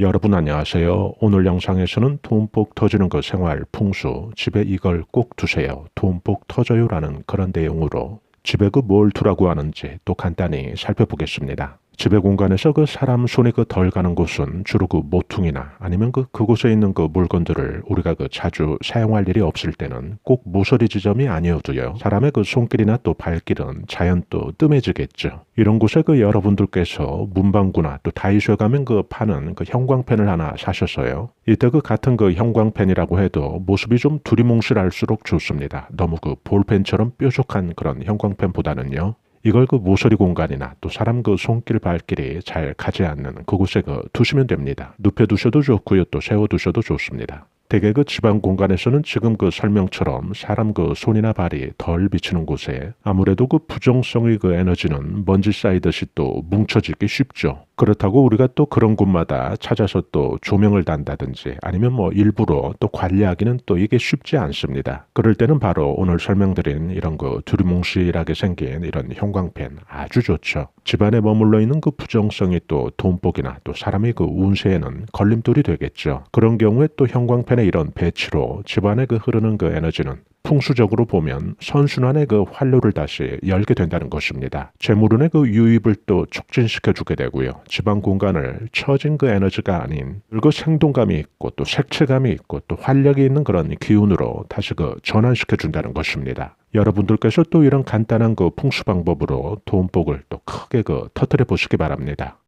여러분 안녕하세요. 오늘 영상에서는 돈복 터지는 그 생활 풍수, 집에 이걸 꼭 두세요. 돈복 터져요라는 그런 내용으로 집에 그 뭘 두라고 하는지 또 간단히 살펴보겠습니다. 집의 공간에서 그 사람 손이 그 덜 가는 곳은 주로 그 모퉁이나 아니면 그 그곳에 있는 그 물건들을 우리가 그 자주 사용할 일이 없을 때는 꼭 모서리 지점이 아니어도요. 사람의 그 손길이나 또 발길은 자연 또 뜸해지겠죠. 이런 곳에 그 여러분들께서 문방구나 또 다이소에 가면 그 파는 그 형광펜을 하나 사셨어요. 이때 그 같은 그 형광펜이라고 해도 모습이 좀 두리뭉실할수록 좋습니다. 너무 그 볼펜처럼 뾰족한 그런 형광펜보다는요. 이걸 그 모서리 공간이나 또 사람 그 손길 발길이 잘 가지 않는 그곳에 그 두시면 됩니다. 눕혀 두셔도 좋고요. 또 세워 두셔도 좋습니다. 대개 그 집안 공간에서는 지금 그 설명처럼 사람 그 손이나 발이 덜 비치는 곳에 아무래도 그 부정성의 그 에너지는 먼지 쌓이듯이 또 뭉쳐지기 쉽죠. 그렇다고 우리가 또 그런 곳마다 찾아서 또 조명을 단다든지 아니면 뭐 일부러 또 관리하기는 또 이게 쉽지 않습니다. 그럴 때는 바로 오늘 설명드린 이런 그 두리뭉실하게 생긴 이런 형광펜 아주 좋죠. 집안에 머물러 있는 그 부정성이 또 돈복이나 또 사람의 그 운세에는 걸림돌이 되겠죠. 그런 경우에 또 형광펜 의 이런 배치로 집안에 그 흐르는 그 에너지는 풍수적으로 보면 선순환의 그 활로를 다시 열게 된다는 것입니다. 재물운의 그 유입을 또 촉진시켜 주게 되고요. 집안 공간을 처진 그 에너지가 아닌 그 생동감이 있고 또 색채감이 있고 또 활력이 있는 그런 기운으로 다시 그 전환시켜 준다는 것입니다. 여러분들께서 또 이런 간단한 그 풍수 방법으로 돈복을 또 크게 그 터뜨려 보시기 바랍니다.